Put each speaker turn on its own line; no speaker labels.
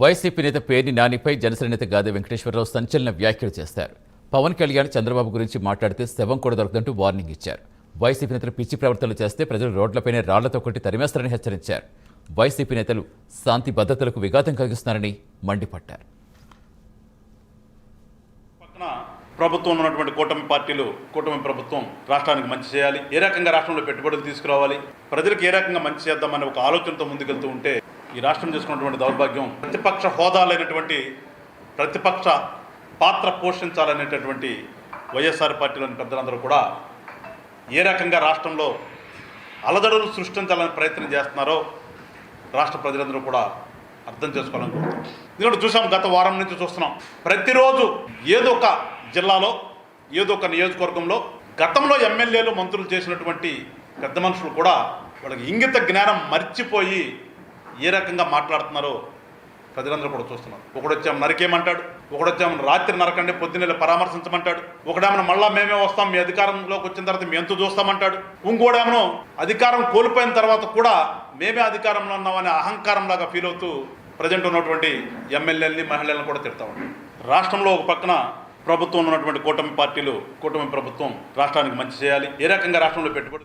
YCP నేత పేర్ని నానిపై జనసేన నేత గాదే వెంకటేశ్వరరావు సంచలన వ్యాఖ్యలు చేశారు. పవన్ కళ్యాణ్ చంద్రబాబు గురించి మాట్లాడితే శవం కూడా దొరకదంటూ వార్నింగ్ ఇచ్చారు. వైసీపీ నేతలు పిచ్చి ప్రవర్తనలు చేస్తే ప్రజలు రోడ్లపైనే రాళ్ళతో కొట్టి తరిమేస్తారని హెచ్చరించారు. వైసీపీ నేతలు శాంతి భద్రతలకు విఘాతం కలిగిస్తున్నారని మండిపడ్డారు.
ప్రభుత్వం ఉన్నటువంటి కూటమి పార్టీలు కూటమి ప్రభుత్వం రాష్ట్రానికి మంచి చేయాలి. ఏ రకంగా రాష్ట్రంలో పెట్టుబడులు తీసుకురావాలి? ప్రజలకు ఏ రకంగా మంచి చేద్దామనే ఒక ఆలోచనతో ముందుకెళ్తూ ఉంటే ఈ రాష్ట్రం చేసుకున్నటువంటి దౌర్భాగ్యం ప్రతిపక్ష హోదా లేనటువంటి ప్రతిపక్ష పాత్ర పోషించాలనేటటువంటి వైఎస్ఆర్ పార్టీలోని పెద్దలందరూ కూడా ఏ రకంగా రాష్ట్రంలో అలజడులు సృష్టించాలని ప్రయత్నం చేస్తున్నారో రాష్ట్ర ప్రజలందరూ కూడా అర్థం చేసుకోవాలనుకుంటున్నాం ఎందుకంటే చూసాం గత వారం నుంచి చూస్తున్నాం ప్రతిరోజు ఏదో ఒక జిల్లాలో ఏదో ఒక నియోజకవర్గంలో గతంలో ఎమ్మెల్యేలు మంత్రులు చేసినటువంటి పెద్ద మనుషులు కూడా వాళ్ళకి ఇంగిత జ్ఞానం మర్చిపోయి ఏ రకంగా మాట్లాడుతున్నారో ప్రజలందరూ కూడా చూస్తున్నారు ఒకడొచ్చాము నరికేయమంటాడు ఒకడొచ్చాము రాత్రి నరకండి పొద్దున్నెళ్ళి పరామర్శించమంటాడు ఒకడేమో మళ్ళా మేమే వస్తాం మీ అధికారంలోకి వచ్చిన తర్వాత మేము ఎంత చూస్తామంటాడు ఇంకోడేమో అధికారం కోల్పోయిన తర్వాత కూడా మేమే అధికారంలో ఉన్నామనే అహంకారం లాగా ఫీల్ అవుతూ ప్రజెంట్ ఉన్నటువంటి ఎమ్మెల్యేలని మహిళలను కూడా తిడతా ఉంటాం రాష్ట్రంలో ఒక పక్కన ప్రభుత్వం ఉన్నటువంటి కూటమి పార్టీలు కూటమి ప్రభుత్వం రాష్ట్రానికి మంచి చేయాలి ఏ రకంగా రాష్ట్రంలో పెట్టుబడి